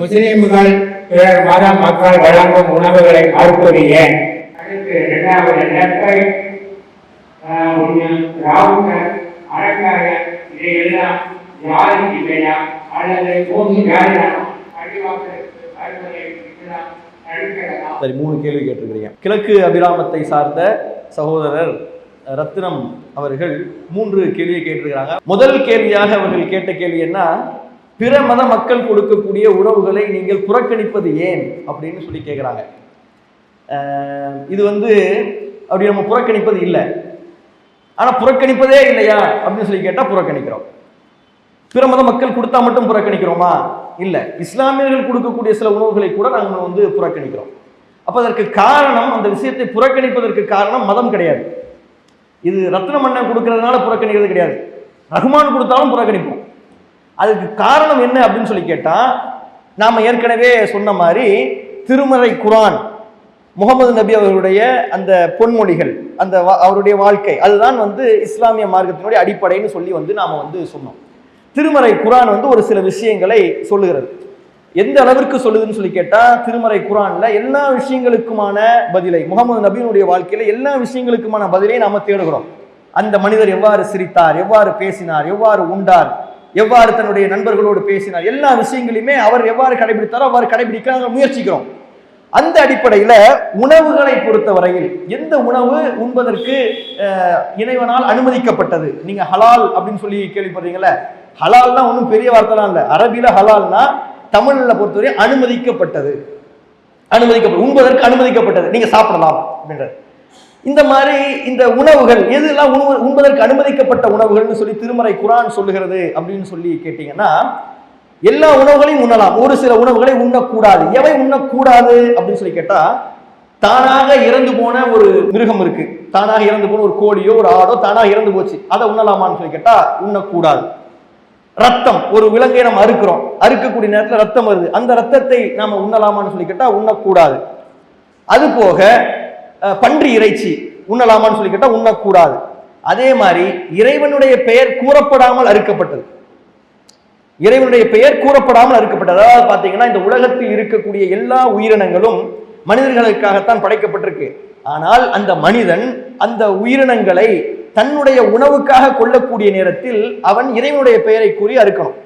முஸ்லிம்கள் பிறர் மத மக்கள் வழங்கும் உணவுகளை மறுப்பது ஏன்? அடுத்து இரண்டாவது நெற்பை ஆஹ், ஒண்ணு ராவுத்தர் அறக்காரர் இதையெல்லாம் யாரும் இல்லையா? அல்லது மூன்று யாரும் அடிவாசலுக்கு வருவதை இஸ்லாம் தடுக்கிறதா? சரி மூணு கேள்வி கேட்டிருக்கிறீங்க. கிழக்கு அபிராமத்தை சார்ந்த சகோதரர் ரத்தினம் அவர்கள் மூன்று கேள்வியை கேட்டிருக்கிறாங்க. முதல் கேள்வியாக அவர்கள் கேட்ட கேள்வி என்ன? பிற மத மக்கள் கொடுக்கக்கூடிய உணவுகளை நீங்கள் புறக்கணிப்பது ஏன் அப்படின்னு சொல்லி கேட்குறாங்க இது வந்து அப்படி நம்ம புறக்கணிப்பது இல்லை. ஆனால் புறக்கணிப்பதே இல்லையா அப்படின்னு சொல்லி கேட்டால் புறக்கணிக்கிறோம். பிற மத மக்கள் கொடுத்தா மட்டும் புறக்கணிக்கிறோமா? இல்லை. இஸ்லாமியர்கள் கொடுக்கக்கூடிய சில உணவுகளை கூட நாங்கள் வந்து புறக்கணிக்கிறோம். அப்போ அதற்கு காரணம் அந்த விஷயத்தை புறக்கணிப்பதற்கு காரணம் மதம் கிடையாது. இது ரத்ன மன்னன் கொடுக்கறதுனால புறக்கணிக்கிறது கிடையாது. ரகுமான் கொடுத்தாலும் புறக்கணிப்போம். அதுக்கு காரணம் என்ன அப்படின்னு சொல்லி கேட்டால் நாம் ஏற்கனவே சொன்ன மாதிரி திருமறை குரான் முகமது நபி அவர்களுடைய அந்த பொன்மொழிகள் அந்த வா- அவருடைய வாழ்க்கை அதுதான் வந்து இஸ்லாமிய மார்க்கத்தினுடைய அடிப்படைன்னு சொல்லி வந்து நாம் வந்து சொன்னோம். திருமறை குரான் வந்து ஒரு சில விஷயங்களை சொல்லுகிறது. எந்த அளவிற்கு சொல்லுதுன்னு சொல்லி கேட்டால் திருமறை குரானில் எல்லா விஷயங்களுக்குமான பதிலை முகமது நபியினுடைய வாழ்க்கையில் எல்லா விஷயங்களுக்குமான பதிலை நாம் தேடுகிறோம். அந்த மனிதர் எவ்வாறு சிரித்தார் எவ்வாறு பேசினார் எவ்வாறு உண்டார் எவ்வாறு தன்னுடைய நண்பர்களோடு பேசினார்? எல்லா விஷயங்களையுமே அவர் எவ்வாறு கடைபிடித்தாரோ அவ்வாறு கடைபிடிக்க நாங்கள் முயற்சிக்கிறோம். அந்த அடிப்படையில் உணவுகளை பொறுத்தவரையில் எந்த உணவு உண்பதற்கு இணைவனால் இறைவனால் அனுமதிக்கப்பட்டது? நீங்க ஹலால் அப்படின்னு சொல்லி கேள்விப்படுறீங்களே ஹலால்னா ஒன்றும் பெரிய வார்த்தைலாம் இல்லை. அரபியில் ஹலால்னா தமிழில் பொறுத்தவரை அனுமதிக்கப்பட்டது. அனுமதிக்கப்பட்டது உண்பதற்கு அனுமதிக்கப்பட்டது. நீங்க சாப்பிடலாம் அப்படின்றது இந்த மாதிரி இந்த உணவுகள் எதுலாம் உணவு உண்பதற்கு அனுமதிக்கப்பட்ட உணவுகள்னு சொல்லி திருமறை குரான் சொல்லுகிறது அப்படின்னு சொல்லி கேட்டீங்கன்னா எல்லா உணவுகளையும் உண்ணலாம். ஒரு சில உணவுகளை உண்ணக்கூடாது. எவை உண்ணக்கூடாது அப்படின்னு சொல்லி கேட்டா தானாக இறந்து போன ஒரு மிருகம் இருக்கு. தானாக இறந்து போன ஒரு கோழியோ ஒரு ஆடோ தானாக இறந்து போச்சு. அதை உண்ணலாமான்னு சொல்லி கேட்டா உண்ணக்கூடாது. ரத்தம் ஒரு விலங்கை நம்ம அறுக்கிறோம். அறுக்கக்கூடிய நேரத்தில் ரத்தம் வருது. அந்த ரத்தத்தை நாம உண்ணலாமான்னு சொல்லி கேட்டா உண்ணக்கூடாது. அது போக பன்றி இறைச்சி உண்ணலாமான்னு சொல்லி கேட்டா உண்ணக்கூடாது. அதே மாதிரி இறைவனுடைய பெயர் கூறப்படாமல் அறுக்கப்பட்டது. இறைவனுடைய பெயர் கூறப்படாமல் அறுக்கப்பட்டது. அதாவது பாத்தீங்கன்னா இந்த உலகத்தில் இருக்கக்கூடிய எல்லா உயிரினங்களும் மனிதர்களுக்காகத்தான் படைக்கப்பட்டிருக்கு. ஆனால் அந்த மனிதன் அந்த உயிரினங்களை தன்னுடைய உணவுக்காக கொள்ளக்கூடிய நேரத்தில் அவன் இறைவனுடைய பெயரை கூறி அறுக்கணும்.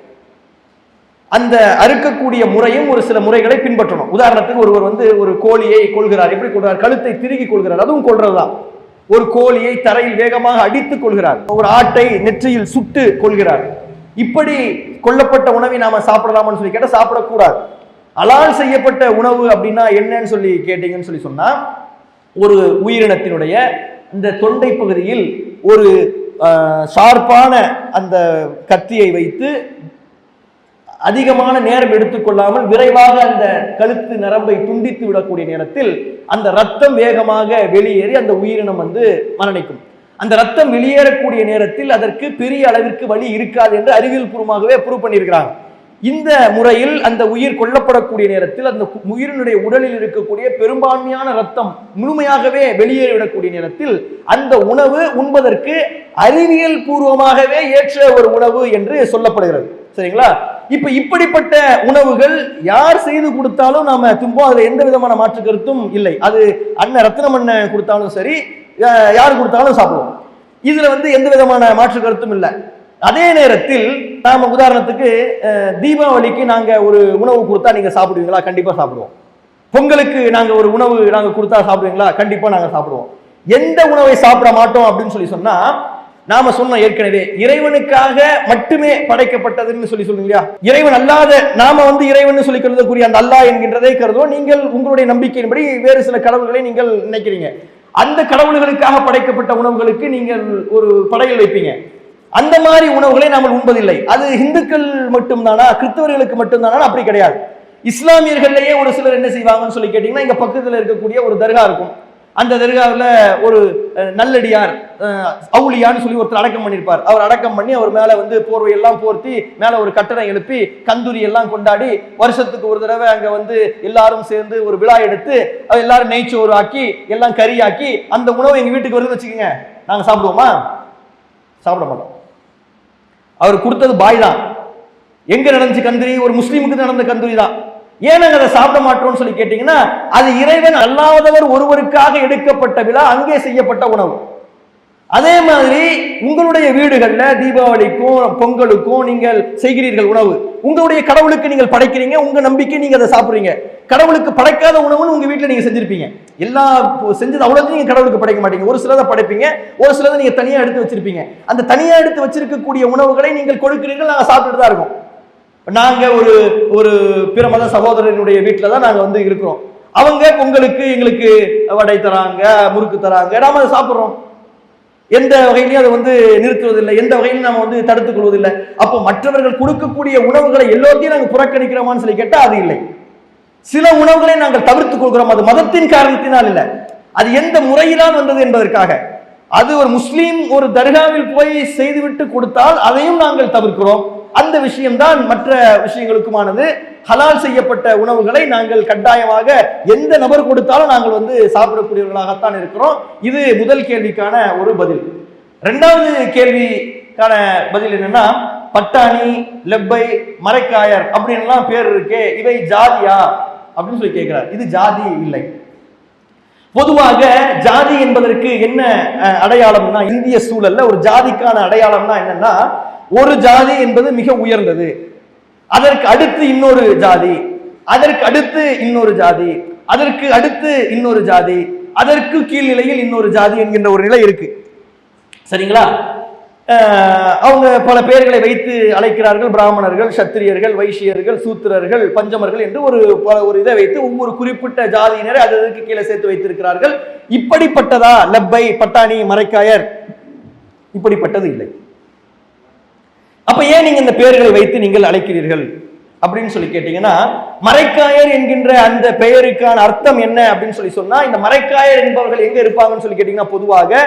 அந்த அறுக்கக்கூடிய முறையும் ஒரு சில முறைகளை பின்பற்றணும். உதாரணத்துக்கு ஒருவர் வந்து ஒரு கோழியை கொள்கிறார். எப்படி கொள்கிறார்? கழுத்தை திருகி கொள்கிறார். அதுவும் கொள்றதுதான். ஒரு கோழியை தரையில் வேகமாக அடித்துக் கொள்கிறார். ஒரு ஆட்டை நெற்றியில் சுட்டு கொள்கிறார். இப்படி கொல்லப்பட்ட உணவை நாம சாப்பிடலாமான்னு சொல்லி கேட்டால் சாப்பிடக்கூடாது. அலால் செய்யப்பட்ட உணவு அப்படின்னா என்னன்னு சொல்லி கேட்டீங்கன்னு சொல்லி சொன்னா ஒரு உயிரினத்தினுடைய இந்த தொண்டை பகுதியில் ஒரு ஷார்ப்பான அந்த கத்தியை வைத்து அதிகமான நேரம் எடுத்துக்கொள்ளாமல் விரைவாக அந்த கழுத்து நரம்பை துண்டித்து விடக்கூடிய நேரத்தில் அந்த ரத்தம் வேகமாக வெளியேறி அந்த உயிரினம் வந்து மரணிக்கும். அந்த ரத்தம் வெளியேறக்கூடிய நேரத்தில் அதற்கு பெரிய அளவிற்கு வழி இருக்காது என்று அறிவியல் பூர்வமாகவே ப்ரூவ் பண்ணியிருக்கிறாங்க. இந்த முறையில் அந்த உயிர் கொல்லப்படக்கூடிய நேரத்தில் அந்த உயிரினுடைய உடலில் இருக்கக்கூடிய பெரும்பான்மையான ரத்தம் முழுமையாகவே வெளியேறிவிடக்கூடிய நேரத்தில் அந்த உணவு உண்பதற்கு அறிவியல் பூர்வமாகவே ஏற்ற ஒரு உணவு என்று சொல்லப்படுகிறது. சரிங்களா? இப்ப இப்படிப்பட்ட உணவுகள் யார் செய்து கொடுத்தாலும் நாம தும்போம் அதுல எந்த விதமான மாற்று கருத்தும் இல்லை. அது அண்ணன் ரத்னம் அண்ணன் கொடுத்தாலும் சரி யார் கொடுத்தாலும் சாப்பிடுவோம். இதுல வந்து எந்த விதமான மாற்று கருத்தும் இல்லை. அதே நேரத்தில் நாம உதாரணத்துக்கு தீபாவளிக்கு நாங்க ஒரு உணவு கொடுத்தா நீங்க சாப்பிடுவீங்களா? கண்டிப்பா சாப்பிடுவோம். பொங்கலுக்கு நாங்க ஒரு உணவு நாங்க கொடுத்தா சாப்பிடுவீங்களா? கண்டிப்பா நாங்க சாப்பிடுவோம். எந்த உணவை சாப்பிட மாட்டோம் அப்படின்னு சொல்லி சொன்னா நாம சொன்ன ஏற்கனவே இறைவனுக்காக மட்டுமே படைக்கப்பட்டதுன்னு சொல்லி சொல்லுங்க இல்லையா? இறைவன் அல்லாத நாம வந்து இறைவன் சொல்லி கருதக்கூடிய அந்த அல்லாஹ் என்கின்றதை கருதுவோம். நீங்கள் உங்களுடைய நம்பிக்கையின்படி வேறு சில கடவுள்களை நீங்கள் நினைக்கிறீங்க. அந்த கடவுள்களுக்காக படைக்கப்பட்ட உணவுகளுக்கு நீங்கள் ஒரு படையில் வைப்பீங்க. அந்த மாதிரி உணவுகளை நாம் உண்பதில்லை. அது இந்துக்கள் மட்டும்தானா? கிறிஸ்தவர்களுக்கு மட்டும்தானா? அப்படி கிடையாது. இஸ்லாமியர்கள்லயே ஒரு சிலர் என்ன செய்வாங்கன்னு சொல்லி கேட்டீங்கன்னா இங்க பக்கத்துல இருக்கக்கூடிய ஒரு தர்கா இருக்கும். அந்த தர்காவில் ஒரு நல்லடியார் அவுளியான்னு சொல்லி ஒருத்தர் அடக்கம் பண்ணியிருப்பார் அவர் அடக்கம் பண்ணி அவர் மேலே வந்து போர்வையெல்லாம் போர்த்தி மேலே ஒரு கட்டணம் எழுப்பி கந்தூரி எல்லாம் கொண்டாடி வருஷத்துக்கு ஒரு தடவை அங்கே வந்து எல்லாரும் சேர்ந்து ஒரு விழா எடுத்து அது எல்லாரும் நெய்ச்சோறு ஆக்கி எல்லாம் கறி ஆக்கி அந்த உணவு எங்கள் வீட்டுக்கு வருதுன்னு வச்சுக்கோங்க. நாங்கள் சாப்பிடுவோமா? சாப்பிட மாட்டோம். அவர் கொடுத்தது பாய் தான் எங்கே நடந்துச்சு கந்தூரி? ஒரு முஸ்லீமுக்கு நடந்த கந்தூரி தான் ஏன் நாங்கள் அதை சாப்பிட மாட்டோம்னு சொல்லி கேட்டீங்கன்னா அது இறைவன் அல்லாதவர் ஒருவருக்காக எடுக்கப்பட்ட விழா அங்கே செய்யப்பட்ட உணவு. அதே மாதிரி உங்களுடைய வீடுகளில் தீபாவளிக்கும் பொங்கலுக்கும் நீங்கள் செய்கிறீர்கள் உணவு. உங்களுடைய கடவுளுக்கு நீங்கள் படைக்கிறீங்க உங்க நம்பிக்கை நீங்க அதை சாப்பிடுறீங்க. கடவுளுக்கு படைக்காத உணவுன்னு உங்க வீட்டில் நீங்க செஞ்சிருப்பீங்க. எல்லா செஞ்சது அவ்வளவு நீங்க கடவுளுக்கு படைக்க மாட்டீங்க. ஒரு சிலதை படைப்பீங்க ஒரு சிலதை நீங்க தனியா எடுத்து வச்சிருப்பீங்க. அந்த தனியா எடுத்து வச்சிருக்கக்கூடிய உணவுகளை நீங்கள் கொடுக்கிறீர்கள் நாங்கள் சாப்பிட்டுட்டு தான் இருக்கோம். நாங்கள் ஒரு ஒரு பிற மத சகோதரனுடைய வீட்டில் தான் நாங்கள் வந்து இருக்கிறோம். அவங்க பொங்கலுக்கு எங்களுக்கு வடை தராங்க முறுக்கு தராங்க நாம் அதை சாப்பிட்றோம். எந்த வகையிலையும் அதை வந்து நிறுத்துவதில்லை எந்த வகையிலும் நம்ம வந்து தடுத்துக் கொள்வதில்லை. அப்போ மற்றவர்கள் கொடுக்கக்கூடிய உணவுகளை எல்லாத்தையும் நாங்கள் புறக்கணிக்கிறோமான்னு சொல்லி கேட்டால் அது இல்லை. சில உணவுகளை நாங்கள் தவிர்த்து கொள்கிறோம். அது மதத்தின் காரணத்தினால் இல்லை. அது எந்த முறையிலான் வந்தது என்பதற்காக. அது ஒரு முஸ்லீம் ஒரு தர்காவில் போய் செய்துவிட்டு கொடுத்தால் அதையும் நாங்கள் தவிர்க்கிறோம். அந்த விஷயம்தான் மற்ற விஷயங்களுக்குமானது. ஹலால் செய்யப்பட்ட உணவுகளை நாங்கள் கட்டாயமாக எந்த நபர் கொடுத்தாலும் நாங்கள் வந்து சாப்பிடக்கூடியவர்களாகத்தான் இருக்கிறோம். இது முதல் கேள்விக்கான ஒரு பதில். ரெண்டாவது கேள்விக்கான பதில் என்னன்னா பட்டாணி லெப்பை மரைக்காயர் அப்படின்லாம் பேர் இருக்கே இவை ஜாதியா? அப்படின்னு சொல்லி கேட்கிறார். இது ஜாதி இல்லை. பொதுவாக ஜாதி என்பதற்கு என்ன அடையாளம்னா இந்திய சூழல்ல ஒரு ஜாதிக்கான அடையாளம்னா என்னன்னா ஒரு ஜாதி என்பது மிக உயர்ந்தது. அதற்கு அடுத்து இன்னொரு ஜாதி. அதற்கு அடுத்து இன்னொரு ஜாதி. அதற்கு அடுத்து இன்னொரு ஜாதி. அதற்கு கீழ்நிலையில் இன்னொரு ஜாதி என்கின்ற ஒரு நிலை இருக்கு. சரிங்களா? அவங்க பல பெயர்களை வைத்து அழைக்கிறார்கள். பிராமணர்கள் சத்திரியர்கள் வைசியர்கள் சூத்திரர்கள் பஞ்சமர்கள் என்று ஒரு ஒரு இதை வைத்து ஒவ்வொரு குறிப்பிட்ட ஜாதியினரை அது அதுக்கு கீழே சேர்த்து வைத்திருக்கிறார்கள். இப்படிப்பட்டதா லப்பை பட்டாணி மரைக்காயர்? இப்படிப்பட்டது இல்லை. அப்ப ஏன் நீங்க இந்த பெயர்களை வைத்து நீங்கள் அழைக்கிறீர்கள்? அப்படின்னு சொல்லி கேட்டீங்கன்னா மரைக்காயர் என்கின்ற அந்த பெயருக்கான அர்த்தம் என்ன அப்படின்னு சொல்லி சொன்னா இந்த மரைக்காயர் என்பவர்கள் எங்க இருப்பாங்கன்னு சொல்லி கேட்டீங்கன்னா பொதுவாக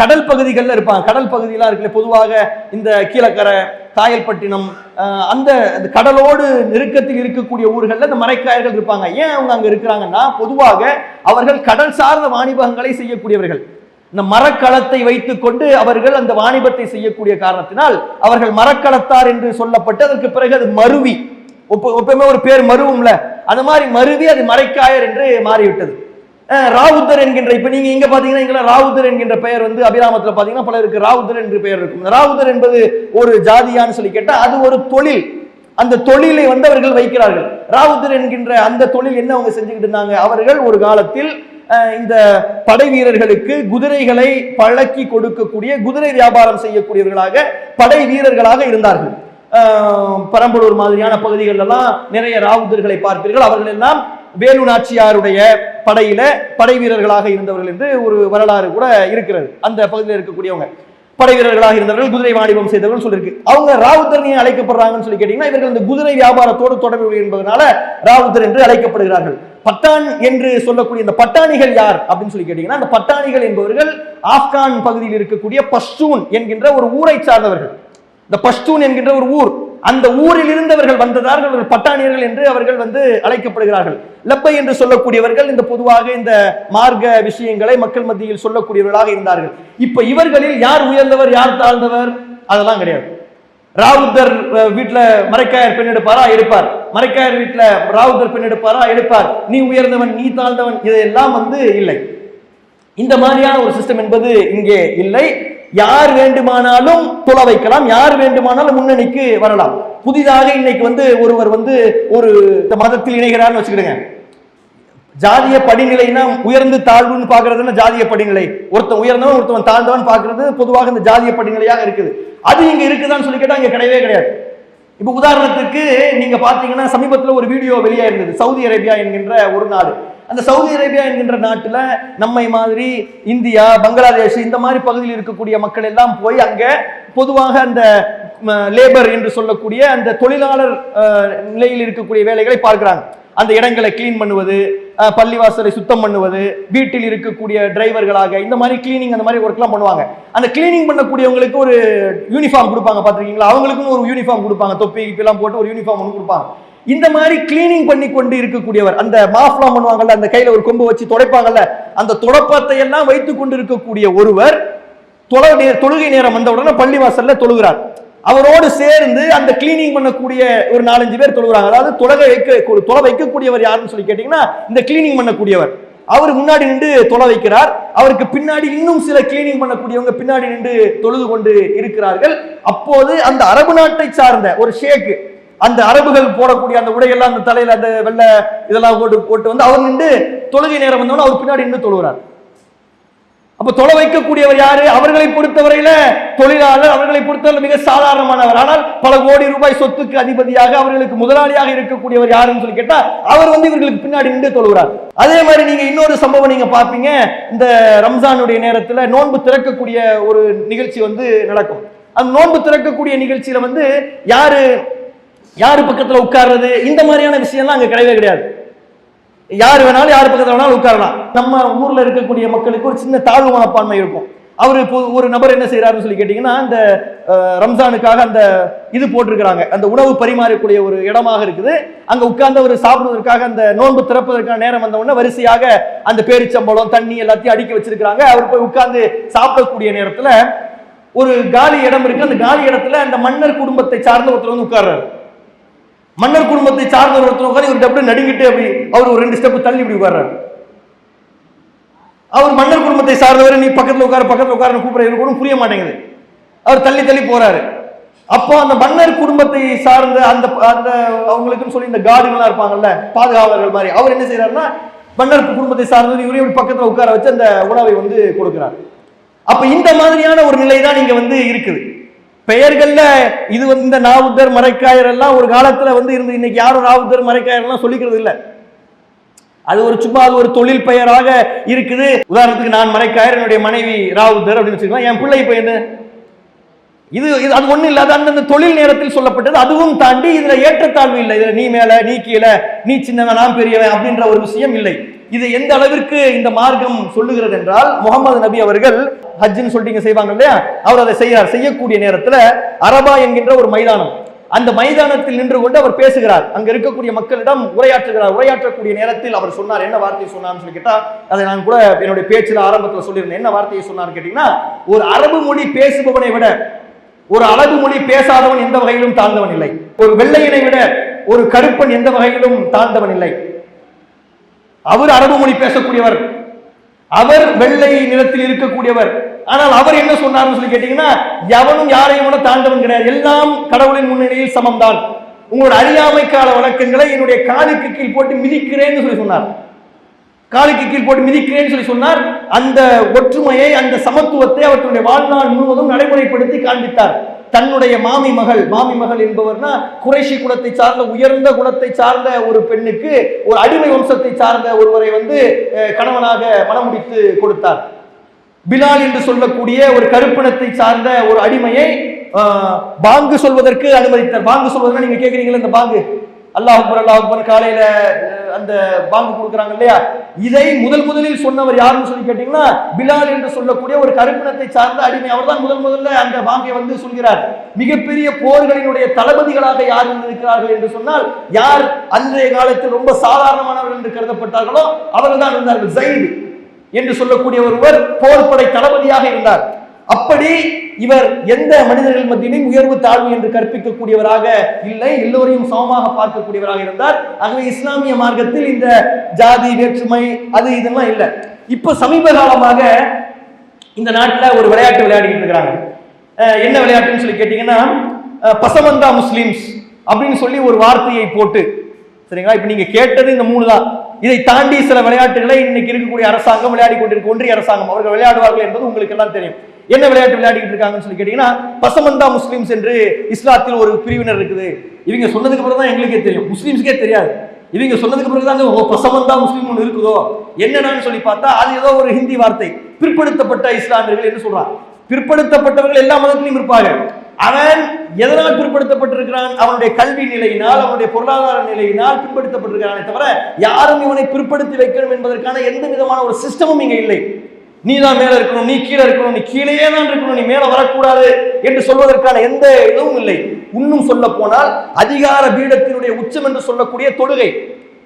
கடல் பகுதிகளில் இருப்பாங்க. கடல் பகுதியெல்லாம் இருக்குல்ல பொதுவாக இந்த கீழக்கரை காயல்பட்டினம் அந்த அந்த கடலோடு நெருக்கத்தில் இருக்கக்கூடிய ஊர்களில் இந்த மரைக்காயர்கள் இருப்பாங்க. ஏன் அவங்க அங்கே இருக்கிறாங்கன்னா பொதுவாக அவர்கள் கடல் சார்ந்த வாணிபங்களை செய்யக்கூடியவர்கள். இந்த மரக்களத்தை வைத்துக்கொண்டு அவர்கள் அந்த வாணிபத்தை செய்யக்கூடிய காரணத்தினால் அவர்கள் மரக்களத்தார் என்று சொல்லப்பட்டு அதற்கு பிறகு அது மருவி. ஒப்ப- எப்பவுமே ஒரு பேர் மருவும்ல. அந்த மாதிரி மருவி அது மறைக்காயர் என்று மாறிவிட்டது. அஹ் ராவுத்தர் என்கின்ற இப்ப நீங்க இங்க பாத்தீங்கன்னா இங்க ராவுத்தர் என்கின்ற பெயர் வந்து அபிராமத்துல பாத்தீங்கன்னா பலருக்கு ராவுத்தர் என்று பெயர் இருக்கும். இந்த ராவுத்தர் என்பது ஒரு ஜாதியான்னு சொல்லி கேட்டா அது ஒரு தொழில். அந்த தொழிலை வந்து அவர்கள் வைக்கிறார்கள். ராவுத்தர் என்கின்ற அந்த தொழில் என்ன அவங்க செஞ்சுக்கிட்டு இருந்தாங்க? அவர்கள் ஒரு காலத்தில் இந்த படை வீரர்களுக்கு குதிரைகளை பழக்கி கொடுக்கக்கூடிய குதிரை வியாபாரம் செய்யக்கூடியவர்களாக படை வீரர்களாக இருந்தார்கள். பரம்பலூர் பெரம்பலூர் மாதிரியான பகுதிகளெல்லாம் நிறைய ராவுதர்களை பார்ப்பீர்கள். அவர்கள் எல்லாம் வேலு நாச்சியாருடைய படையில படை வீரர்களாக இருந்தவர்கள் என்று ஒரு வரலாறு கூட இருக்கிறது. அந்த பகுதியில் இருக்கக்கூடியவங்க. படை வீரர்களாக இருந்தவர்கள் குதிரை வாணிபம் செய்தவர்கள் சொல்லியிருக்கு அவங்க ராவுத்தர் அழைக்கப்படுறாங்கன்னு சொல்லி கேட்டீங்கன்னா இவர்கள் இந்த குதிரை வியாபாரத்தோடு தொடர்பு என்பதனால ராவுத்தர் என்று அழைக்கப்படுகிறார்கள். பட்டான் என்று சொல்லக்கூடிய இந்த பட்டாணிகள் யார் அப்படின்னு சொல்லி கேட்டீங்கன்னா அந்த பட்டாணிகள் என்பவர்கள் ஆப்கான் பகுதியில் இருக்கக்கூடிய பஷ்டூன் என்கின்ற ஒரு ஊரை சார்ந்தவர்கள். இந்த பஷ்டூன் என்கின்ற ஒரு ஊர். அந்த ஊரில் இருந்தவர்கள் வந்ததார்கள் பட்டாணியர்கள் என்று அவர்கள் வந்து அழைக்கப்படுகிறார்கள். லப்பை என்று சொல்லக்கூடியவர்கள் இந்த பொதுவாக இந்த மார்க்க விஷயங்களை மக்கள் மத்தியில் சொல்லக்கூடியவர்களாக இருந்தார்கள். இப்ப இவர்களில் யார் உயர்ந்தவர் யார் தாழ்ந்தவர்? அதெல்லாம் கிடையாது. ராவுத்தர் வீட்டில் வீட்டுல மரைக்காயர் பெண் எடுப்பாரா. எடுப்பார் மரைக்காயர் வீட்டில் ராவுத்தர் பெண் எடுப்பாரா. எடுப்பார் நீ உயர்ந்தவன் நீ தாழ்ந்தவன் இதெல்லாம் வந்து இல்லை. இந்த மாதிரியான ஒரு சிஸ்டம் என்பது இங்கே இல்லை. யார் வேண்டுமானாலும் துள வைக்கலாம். யார் வேண்டுமானாலும் முன்னணிக்கு வரலாம். புதிதாக இன்னைக்கு வந்து ஒருவர் வந்து ஒரு இந்த மதத்தில் இணைகிறார்னு வச்சுக்கிடுங்க. ஜாதிய படிநிலைனா உயர்ந்து தாழ்வுன்னு பாக்குறதுன்னா ஜாதிய படிநிலை. ஒருத்தன் உயர்ந்தவன் ஒருத்தவன் தாழ்ந்தவன் பாக்குறது பொதுவாக இந்த ஜாதிய படிநிலையாக இருக்குது. அது இங்க இருக்குதான்னு சொல்லி கேட்டா இங்க கிடையவே கிடையாது. இப்ப உதாரணத்துக்கு நீங்க பாத்தீங்கன்னா சமீபத்துல ஒரு வீடியோ வெளியா இருந்தது சவுதி அரேபியா என்கின்ற ஒரு நாடு. அந்த சவுதி அரேபியா என்கின்ற நாட்டுல நம்மை மாதிரி இந்தியா பங்களாதேஷ் இந்த மாதிரி பகுதியில் இருக்கக்கூடிய மக்கள் எல்லாம் போய் அங்க பொதுவாக அந்த லேபர் என்று சொல்லக்கூடிய அந்த தொழிலாளர் நிலையில் இருக்கக்கூடிய வேலைகளை பார்க்கிறாங்க. அந்த இடங்களை கிளீன் பண்ணுவது பள்ளிவாசலை சுத்தம் பண்ணுவது வீட்டில் இருக்கக்கூடிய டிரைவர்களாக இந்த மாதிரி கிளீனிங் அந்த மாதிரி ஒர்க்லாம் பண்ணுவாங்க. அந்த கிளீனிங் பண்ணக்கூடியவங்களுக்கு ஒரு யூனிஃபார்ம் கொடுப்பாங்க பார்த்துருக்கீங்களா? அவங்களுக்குன்னு ஒரு யூனிஃபார்ம் கொடுப்பாங்க. தொப்பி இப்பெல்லாம் போட்டு ஒரு யூனிஃபார்ம் ஒன்று கொடுப்பாங்க. இந்த மாதிரி கிளீனிங் பண்ணி கொண்டு இருக்கக்கூடியவர் அந்த மாஃப்லாம் பண்ணுவாங்கல்ல அந்த கையில ஒரு கொம்பு வச்சு துடைப்பாங்கல்ல அந்த துடைப்பத்தை எல்லாம் வைத்துக் கொண்டு இருக்கக்கூடிய ஒருவர் தொலை நே- தொழுகை நேரம் வந்த உடனே பள்ளிவாசல்ல தொழுகிறார். அவரோடு சேர்ந்து அந்த கிளீனிங் பண்ணக்கூடிய ஒரு நாலஞ்சு பேர் தொழுகிறாங்க. அதாவது தொலை வைக்க தொலை வைக்கக்கூடியவர் யாருன்னு சொல்லி கேட்டீங்கன்னா இந்த கிளீனிங் பண்ணக்கூடியவர். அவர் முன்னாடி நின்று தொலை வைக்கிறார். அவருக்கு பின்னாடி இன்னும் சில கிளீனிங் பண்ணக்கூடியவங்க பின்னாடி நின்று தொழுது கொண்டு இருக்கிறார்கள். அப்போது அந்த அரபு நாட்டை சார்ந்த ஒரு ஷேக்கு அந்த அரபுகள் போடக்கூடிய அந்த உடையெல்லாம் அந்த தலையில அந்த வெள்ளை இதெல்லாம் போட்டு போட்டு வந்து அவர் நின்று தொழுகை நேரம் வந்தோன்னு அவர் பின்னாடி நின்று தொழுகிறார். அப்ப தொலை வைக்கக்கூடியவர் யாரு? அவர்களை பொறுத்தவரையில தொழிலாளர் அவர்களை பொறுத்தவரை மிக சாதாரணமானவர். ஆனால் பல கோடி ரூபாய் சொத்துக்கு அதிபதியாக அவர்களுக்கு முதலாளியாக இருக்கக்கூடியவர் யாருன்னு சொல்லி கேட்டா அவர் வந்து இவர்களுக்கு பின்னாடி நின்று தொழுகிறார். அதே மாதிரி நீங்க இன்னொரு சம்பவம் நீங்க பாப்பீங்க இந்த ரம்ஜானுடைய நேரத்துல நோன்பு திறக்கக்கூடிய ஒரு நிகழ்ச்சி வந்து நடக்கும். அந்த நோன்பு திறக்கக்கூடிய நிகழ்ச்சியில வந்து யாரு யாரு பக்கத்துல உட்கார்றது? இந்த மாதிரியான விஷயம்லாம் அங்க கிடையவே கிடையாது. யார் வேணாலும் யார் பக்கத்தில் வேணாலும் உட்காரலாம். நம்ம ஊரில் இருக்கக்கூடிய மக்களுக்கு ஒரு சின்ன தாழ்வு மனப்பான்மை இருக்கும். அவர் இப்போ ஒரு நபர் என்ன செய்யறாருன்னு சொல்லி கேட்டீங்கன்னா அந்த ரம்ஜானுக்காக அந்த இது போட்டிருக்கிறாங்க. அந்த உணவு பரிமாறக்கூடிய ஒரு இடமாக இருக்குது. அங்க உட்கார்ந்து அவர் சாப்பிடுவதற்காக அந்த நோன்பு திறப்பதற்கான நேரம் வந்த உடனே வரிசையாக அந்த பேரிச்சம்பழம் தண்ணி எல்லாத்தையும் அடுக்கி வச்சிருக்கிறாங்க. அவர் போய் உட்கார்ந்து சாப்பிடக்கூடிய நேரத்துல ஒரு காலி இடம் இருக்கு. அந்த காலி இடத்துல அந்த மன்னர் குடும்பத்தை சார்ந்த ஒருத்தர் வந்து உட்கார்றாரு. மன்னர் குடும்பத்தை சார்ந்த ஒருத்தர் உட்காந்து இவர் அப்படியே நடுங்கிட்டு அப்படி அவர் ஒரு ரெண்டு ஸ்டெப் தள்ளி இப்படி உட்கார்றாரு. அவர் மன்னர் குடும்பத்தை சார்ந்தவர் நீ பக்கத்தில் உட்கார பக்கத்தில் உட்கார கூப்பிட கூட புரிய மாட்டேங்குது. அவர் தள்ளி தள்ளி போறாரு. அப்போ அந்த மன்னர் குடும்பத்தை சார்ந்த அந்த அந்த அவங்களுக்குன்னு சொல்லி இந்த கார்டுகள்லாம் இருப்பாங்கல்ல பாதுகாவலர்கள் மாதிரி அவர் என்ன செய்யறாருன்னா மன்னர் குடும்பத்தை சார்ந்தவர் இவரையும் இப்படி பக்கத்தில் உட்கார வச்சு அந்த உணவை வந்து கொடுக்குறாரு. அப்ப இந்த மாதிரியான ஒரு நிலை தான் இங்க வந்து இருக்குது. பெயர்கள்ல இது வந்து இந்த நாவுத்தர் மரைக்காயர் எல்லாம் ஒரு காலத்துல வந்து இருந்து இன்னைக்கு யாரும் நாவுத்தர் மரைக்காயர் எல்லாம் சொல்லிக்கிறது இல்லை. அது ஒரு சும்மா அது ஒரு தொழில் பெயராக இருக்குது. உதாரணத்துக்கு நான் மரைக்காயர் என்னுடைய மனைவி ராவுத்தர் அப்படின்னு வச்சுக்கலாம் என் பிள்ளை இப்போ என்ன? இது இது அது ஒன்றும் இல்லை அது அந்தந்த தொழில் நேரத்தில் சொல்லப்பட்டது. அதுவும் தாண்டி இதில் ஏற்றத்தாழ்வு இல்லை. இதில் நீ மேலே நீ கீழே நீ சின்னவன் நான் பெரியவன் அப்படின்ற ஒரு விஷயம் இல்லை. இது எந்த அளவிற்கு இந்த மார்க்கம் சொல்லுகிறது என்றால் முகமது நபி அவர்கள் ஹஜ்ஜின்னு சொல்லிட்டு செய்வாங்க இல்லையா? அவர் அதை செய்யறார் செய்யக்கூடிய நேரத்துல அரபா என்கின்ற ஒரு மைதானம் அந்த மைதானத்தில் நின்று கொண்டு அவர் பேசுகிறார். அங்க இருக்கக்கூடிய மக்களிடம் உரையாற்றுகிறார். உரையாற்றக்கூடிய நேரத்தில் அவர் சொன்னார் என்ன வார்த்தையை சொன்னார்னு சொல்லி கேட்டா அதை நான் கூட என்னுடைய பேச்சில் ஆரம்பத்தில் சொல்லியிருந்தேன். என்ன வார்த்தையை சொன்னார் கேட்டீங்கன்னா ஒரு அரபு மொழி பேசுபவனை விட ஒரு அழகு மொழி பேசாதவன் எந்த வகையிலும் தாழ்ந்தவன் இல்லை. ஒரு வெள்ளையனை விட ஒரு கருப்பன் எந்த வகையிலும் தாழ்ந்தவன் இல்லை. அவர் அரபு மொழி பேசக்கூடியவர். அவர் வெள்ளை நிறத்தில் இருக்கக்கூடியவர். ஆனால் அவர் என்ன சொன்னார்னு சொல்லி கேட்டீங்கன்னா எவனும் யாரையும் விட தாண்டவன் கிடையாது. எல்லாம் கடவுளின் முன்னணியில் சமம்தான். உங்களோட அறியாமை கால வழக்கங்களை என்னுடைய காலுக்கு கீழ் போட்டு மிதிக்கிறேன்னு சொல்லி சொன்னார். காலுக்கு கீழ் போட்டு மிதிக்கிறேன்னு சொல்லி சொன்னார். அந்த ஒற்றுமையை அந்த சமத்துவத்தை அவர்களுடைய வாழ்நாள் முழுவதும் நடைமுறைப்படுத்தி காண்பித்தார். தன்னுடைய மாமி மகள் மாமி மகள் என்பவர்னா குறைஷி குலத்தை சார்ந்த உயர்ந்த குலத்தை சார்ந்த ஒரு பெண்ணுக்கு ஒரு அடிமை வம்சத்தை சார்ந்த ஒருவரை வந்து கணவனாக மனமுடித்து கொடுத்தார். பிலால் என்று சொல்லக்கூடிய ஒரு கருப்பினத்தை சார்ந்த ஒரு அடிமையை பாங்கு சொல்வதற்கு அனுமதித்தார். பாங்கு சொல்வதற்கு நீங்க கேக்குறீங்களா இந்த பாங்கு? அல்லாஹ் அக்பர் காலையில அந்த பாங்கு கொடுக்குறாங்க இல்லையா? இதை முதல் முதலில் சொன்னவர் யாருன்னு சொல்லி கேட்டீங்கன்னா பிலால் என்று சொல்லக்கூடிய ஒரு கருப்பினத்தை சார்ந்த அடிமை அவர் தான் முதல் முதல்ல அந்த பாங்கை வந்து சொல்கிறார். மிகப்பெரிய போர்களினுடைய தளபதிகளாக யார் இருந்திருக்கிறார்கள் என்று சொன்னால் யார் அன்றைய காலத்தில் ரொம்ப சாதாரணமானவர்கள் என்று கருதப்பட்டார்களோ அவர்கள் தான் இருந்தார்கள். ஜெயிது என்று சொல்லக்கூடிய ஒருவர் போர்படை தளபதியாக இருந்தார். அப்படி இவர் எந்த மனிதர்கள் மத்தியிலும் உயர்வு தாழ்வு என்று கற்பிக்கக்கூடியவராக இல்லை எல்லோரையும் சமமாக பார்க்கக்கூடியவராக இருந்தார். ஆகவே இஸ்லாமிய மார்க்கத்தில் இந்த ஜாதி வேற்றுமை அது இதெல்லாம் இல்லை. இப்ப சமீப காலமாக இந்த நாட்டில் ஒரு விளையாட்டு விளையாடிட்டு இருக்கிறாங்க. என்ன விளையாட்டுன்னு சொல்லி கேட்டீங்கன்னா பசமந்தா முஸ்லிம்ஸ் அப்படின்னு சொல்லி ஒரு வார்த்தையை போட்டு சரிங்களா? இப்போ நீங்க கேட்டது இந்த மூணு தான். இதை தாண்டி சில விளையாட்டுகளை இன்னைக்கு இருக்கக்கூடிய அரசாங்கம் விளையாடி கொண்டிருக்க ஒன்றிய அரசாங்கம் அவர்கள் விளையாடுவார்கள் என்பது உங்களுக்கு எல்லாம் தெரியும். என்ன விளையாட்டு விளையாடிட்டு இருக்காங்கன்னு சொல்லி கேட்டீங்கன்னா பசமந்தா முஸ்லீம்ஸ் என்று இஸ்லாத்தில் ஒரு பிரிவினர் இருக்குது. இவங்க சொன்னதுக்கு பிறகு தான் எங்களுக்கே தெரியும். முஸ்லீம்ஸ்க்கே தெரியாது. இவங்க சொன்னதுக்கு பிறகு தான் ஓ பசமந்தா முஸ்லீம் ஒன்று இருக்குதோ? என்னடான்னு சொல்லி பார்த்தா அது ஏதோ ஒரு ஹிந்தி வார்த்தை. பிற்படுத்தப்பட்ட இஸ்லாமியர்கள் என்று சொல்றான் பிற்படுத்தப்பட்டவர்கள் எல்லா மதத்திலையும் இருப்பாங்க. அவன் எதனால் பிற்படுத்தப்பட்டிருக்கிறான்? அவனுடைய கல்வி நிலையினால் அவனுடைய பொருளாதார நிலையினால் பிற்படுத்தப்பட்டிருக்கிறானே தவிர யாரும் இவனை பிற்படுத்தி வைக்கணும் என்பதற்கான எந்த விதமான ஒரு சிஸ்டமும் இங்க இல்லை. நீ தான் மேலே இருக்கணும் நீ கீழே இருக்கணும் நீ கீழேயே தான் இருக்கணும் நீ மேலே வரக்கூடாது என்று சொல்வதற்கான எந்த இதுவும் இல்லை. இன்னும் சொல்ல போனால் அதிகார பீடத்தினுடைய உச்சம் என்று சொல்லக்கூடிய தொழுகை.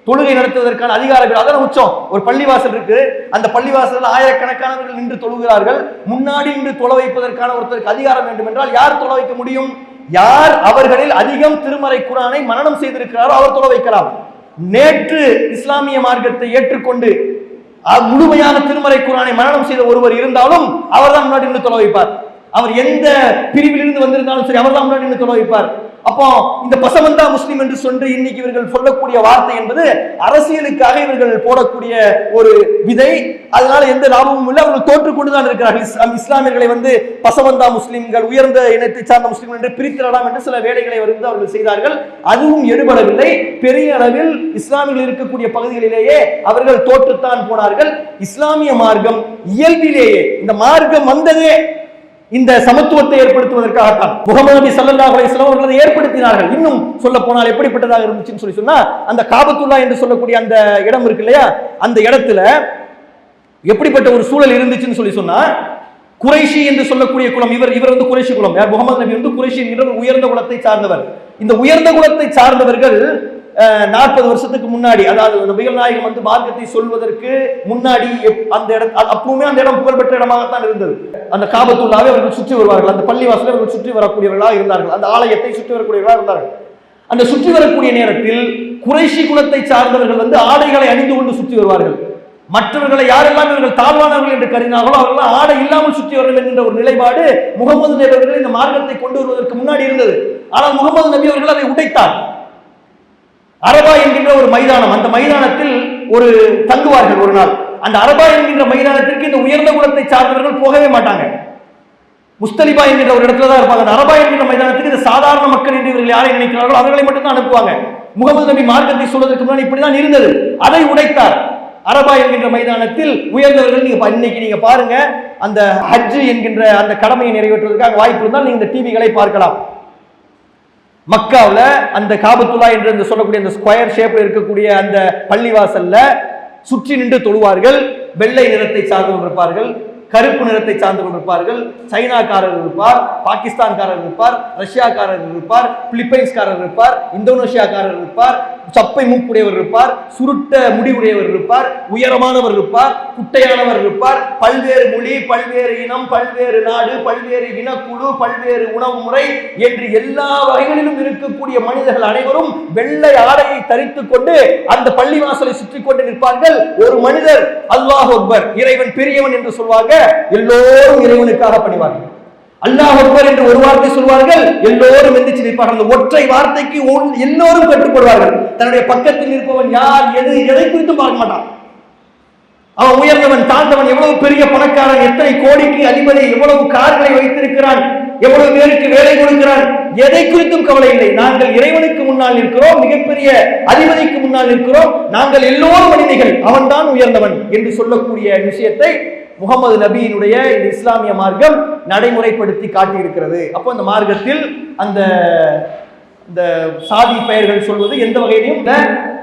தொழுகை நடத்துவதற்கான அதிகார பீடம். அதான் உச்சம்? ஒரு பள்ளிவாசல் இருக்கு. அந்த பள்ளிவாசலில் ஆயிரக்கணக்கானவர்கள் நின்று தொழுகிறார்கள். முன்னாடி நின்று தொலை வைப்பதற்கான ஒருத்தருக்கு அதிகாரம் வேண்டும் என்றால் யார் தொலை வைக்க முடியும்? யார் அவர்களில் அதிகம் திருமறை குரானை மனனம் செய்திருக்கிறாரோ அவர் தொலை வைக்கலாம். நேற்று இஸ்லாமிய மார்க்கத்தை ஏற்றுக்கொண்டு முழுமையான திருமறை குரானை மரணம் செய்த ஒருவர் இருந்தாலும் அவர்தான் முன்னாடி நின்று தொலை வைப்பார். அவர் எந்த பிரிவிலிருந்து வந்திருந்தாலும் சரி அவர்தான் முன்னாடி நின்று தொலை வைப்பார். அப்போ இந்த பசவந்தா முஸ்லிம் என்று சொல்லி இன்னைக்கு இவர்கள் சொல்லக்கூடிய வார்த்தை என்பது அரசியலுக்காக இவர்கள் போடக்கூடிய ஒரு விதை. அதனால எந்த லாபமும் இல்லை. அவர்கள் தோற்று கொண்டுதான் இருக்கிறார்கள். இஸ்லாமியர்களை வந்து பசவந்தா முஸ்லிம்கள் உயர்ந்த இனத்தை சார்ந்த முஸ்லிம்கள் என்று பிரித்திடலாம் என்று சில வேலைகளை வந்து அவர்கள் செய்தார்கள். அதுவும் எடுபடவில்லை. பெரிய அளவில் இஸ்லாமியர்கள் இருக்கக்கூடிய பகுதிகளிலேயே அவர்கள் தோற்றுத்தான் போனார்கள். இஸ்லாமிய மார்க்கம் இயல்பிலேயே இந்த மார்க்கம் வந்ததே இந்த சமத்துவத்தை ஏற்படுத்துவதற்காகத்தான். முகமது நபி சல்லாஹ் அலிஸ்லாம் அவர்களை ஏற்படுத்தினார்கள். இன்னும் சொல்ல போனால் எப்படிப்பட்டதாக இருந்துச்சுன்னு சொல்லி சொன்னா அந்த காபத்துல்லா என்று சொல்லக்கூடிய அந்த இடம் இருக்கு இல்லையா? அந்த இடத்துல எப்படிப்பட்ட ஒரு சூழல் இருந்துச்சுன்னு சொல்லி சொன்னா குறைஷி என்று சொல்லக்கூடிய குலம் இவர் இவர் வந்து குறைஷி குலம். யார்? முகமது நபி வந்து குறைஷி என்கிற ஒரு உயர்ந்த குலத்தை சார்ந்தவர். இந்த உயர்ந்த குலத்தை சார்ந்தவர்கள் நாற்பது வருஷத்துக்கு முன்னாடி அதாவது நபிகள் நாயகம் வந்து மார்க்கத்தை சொல்வதற்கு முன்னாடி எப்- அந்த இடம் அது அப்பவுமே அந்த இடம் புகழ்பெற்ற இடமாகத்தான் இருந்தது. அந்த காபத்துள்ளாவே அவர்கள் சுற்றி வருவார்கள் அந்த பள்ளிவாசலில் அவர்கள் சுற்றி வரக்கூடியவர்களாக இருந்தார்கள் அந்த ஆலயத்தை சுற்றி வரக்கூடியவர்களாக இருந்தார்கள். அந்த சுற்றி வரக்கூடிய நேரத்தில் குறைஷி குலத்தை சார்ந்தவர்கள் வந்து ஆடைகளை அணிந்து கொண்டு சுற்றி வருவார்கள். மற்றவர்களை யாரெல்லாம் இவர்கள் தாழ்வானவர்கள் என்று கருதினார்களோ அவர்கள் ஆடை இல்லாமல் சுற்றி வரணும் என்கின்ற ஒரு நிலைப்பாடு முகமது நபி அவர்கள் இந்த மார்க்கத்தை கொண்டு வருவதற்கு முன்னாடி இருந்தது. ஆனால் முகமது நபி அவர்கள் அதை உடைத்தார். அரபா என்கின்ற ஒரு மைதானம் அந்த மைதானத்தில் ஒரு தங்குவார்கள் ஒரு நாள். அந்த அரபா என்கின்ற மைதானத்திற்கு இந்த உயர்ந்த குலத்தை சார்ந்தவர்கள் போகவே மாட்டாங்க. முஸ்தலிபா என்கிற ஒரு இடத்துல தான் இருப்பாங்க. அந்த அரபா என்கிற மைதானத்துக்கு இந்த சாதாரண மக்கள் என்று இவர்கள் யாரை நினைக்கிறார்களோ அவர்களை மட்டும் தான் அனுப்புவாங்க. முகமது நபி மார்க்கத்தை சொல்வதற்கு முன்னாடி இப்படிதான் இருந்தது. அதை உடைத்தார். அரபா என்கின்ற மைதானத்தில் உயர்ந்தவர்கள் நீங்க இன்னைக்கு நீங்க பாருங்க அந்த ஹஜ் என்கின்ற அந்த கடமையை நிறைவேற்றுவதற்காக வாய்ப்பு இருந்தால் நீங்க இந்த டிவிகளை பார்க்கலாம். மக்காவில் அந்த காபத்துல்லா என்று அந்த சொல்லக்கூடிய அந்த ஸ்கொயர் ஷேப்பில் இருக்கக்கூடிய அந்த பள்ளிவாசல்ல சுற்றி நின்று தொழுவார்கள். வெள்ளை நிறத்தை சார்ந்தவர்கள் இருப்பார்கள். கருப்பு நிறத்தை சார்ந்தவர்கள் இருப்பார்கள் சைனாக்காரர் இருப்பார் பாகிஸ்தான்காரர் இருப்பார் ரஷ்யாக்காரர் இருப்பார் பிலிப்பைன்ஸ்காரர் இருப்பார் இந்தோனேஷியாக்காரர் இருப்பார் சப்பை மூக்குடையவர் இருப்பார் சுருட்ட முடிவுடையவர் இருப்பார் உயரமானவர் இருப்பார் குட்டையானவர் இருப்பார் பல்வேறு மொழி பல்வேறு இனம் பல்வேறு நாடு பல்வேறு இனக்குழு பல்வேறு உணவு முறை என்று எல்லா வகைகளிலும் இருக்கக்கூடிய மனிதர்கள் அனைவரும் வெள்ளை ஆடையை தரித்துக் கொண்டு அந்த பள்ளிவாசலை சுற்றி கொண்டு நிற்பார்கள். ஒரு மனிதர் அல்லாஹ் அக்பர் இறைவன் பெரியவன் என்று சொல்வாங்க எல்லோரும் இறைவனுக்காக பணிவார்கள். அல்லாஹ் அக்பர் என்று ஒரு வார்த்தை சொல்வார்கள் எல்லோரும் எந்திரிச்சு நிற்பார்கள். அந்த ஒற்றை வார்த்தைக்கு எல்லோரும் கட்டுப்படுவார்கள் தன்னுடைய பக்கத்தில் இருப்பவன் யார் எது எதை குறித்தும் பார்க்க மாட்டான். அவன் உயர்ந்தவன் தாழ்ந்தவன் எவ்வளவு பெரிய பணக்காரன் எத்தனை கோடிக்கு அதிபதி எவ்வளவு கார்களை வைத்திருக்கிறான் எவ்வளவு பேருக்கு வேலை கொடுக்கிறான் எதை குறித்தும் கவலை இல்லை. நாங்கள் இறைவனுக்கு முன்னால் நிற்கிறோம் மிகப்பெரிய அதிபதிக்கு முன்னால் நிற்கிறோம். நாங்கள் எல்லோரும் மனிதர்கள் அவன்தான் உயர்ந்தவன் என்று சொல்லக்கூடிய விஷயத்தை முகமது நபியினுடைய இந்த இஸ்லாமிய மார்க்கம் நடைமுறைப்படுத்தி காட்டியிருக்கிறது. அப்போ இந்த மார்க்கத்தில் அந்த இந்த சாதி பெயர்கள் சொல்வது எந்த வகையிலையும்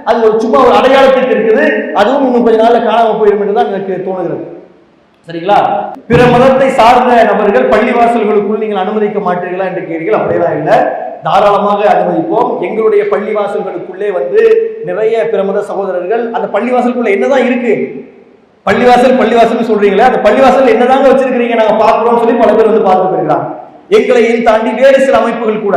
அது ஒரு சும்மா ஒரு அடையாளத்துக்கு இருக்குது. அதுவும் இன்னும் கொஞ்ச நாள்ல காணாம போயிடும் என்று தான் எனக்கு தோணுகிறது. சரிங்களா? பிற மதத்தை சார்ந்த நபர்கள் பள்ளிவாசல்களுக்குள் நீங்கள் அனுமதிக்க மாட்டீர்களா என்று கேட்டீர்கள் அப்படியெல்லாம் இல்லை. தாராளமாக அனுமதிப்போம். எங்களுடைய பள்ளிவாசல்களுக்குள்ளே வந்து நிறைய பிற மத சகோதரர்கள் அந்த பள்ளிவாசலுக்குள்ள என்னதான் இருக்கு? பள்ளிவாசல் பள்ளிவாசல் சொல்றீங்களே அந்த பள்ளிவாசல் என்னதாங்க வச்சிருக்கிறீங்க? நாங்க பாக்குறோம்னு சொல்லி பல பேர் வந்து பார்த்து போயிருக்காங்க எங்களையும் தாண்டி வேறு சில அமைப்புகள் கூட.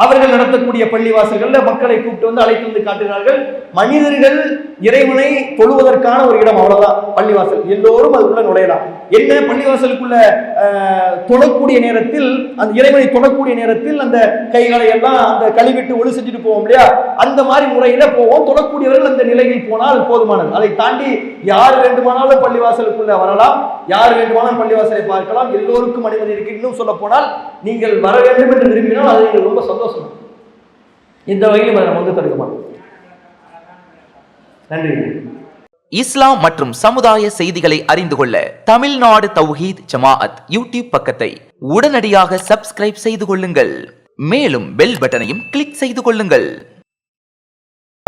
அவர்கள் நடத்தக்கூடிய பள்ளிவாசல்களில் மக்களை கூப்பிட்டு வந்து அழைத்து வந்து காட்டுகிறார்கள். மனிதர்கள் இறைவனை தொழுவதற்கான ஒரு இடம் அவ்வளவுதான். பள்ளிவாசல். எல்லோரும் அதுக்குள்ள நுழையலாம். என்ன? பள்ளிவாசலுக்குள்ள ஆஹ், தொழக்கூடிய நேரத்தில் அந்த இறைவனை தொழக்கூடிய நேரத்தில் அந்த கைகளை எல்லாம் அந்த கழுவிட்டு ஒளி செஞ்சுட்டு போவோம் இல்லையா? அந்த மாதிரி முறையில போவோம். தொடக்கூடியவர்கள் அந்த நிலையில் போனால் போதுமானது. அதை தாண்டி யார் வேண்டுமானாலும் பள்ளிவாசலுக்குள்ள வரலாம். யார் வேண்டுமானால் பள்ளிவாசலை பார்க்கலாம். எல்லோருக்கும் அனுமதி இருக்கு. இன்னும் சொல்ல போனால் நீங்கள் வர வேண்டும் என்று விரும்பினால் அது நீங்கள் ரொம்ப சந்தோஷம். இந்த வகையிலும் அதை நம்ம வந்து தடுக்க மாட்டோம் நன்றி. இஸ்லாம் மற்றும் சமுதாய செய்திகளை அறிந்து கொள்ள தமிழ்நாடு தௌஹீத் ஜமாஅத் யூடியூப் பக்கத்தை உடனடியாக சப்ஸ்கிரைப் செய்து கொள்ளுங்கள். மேலும் பெல் பட்டனையும் கிளிக் செய்து கொள்ளுங்கள்.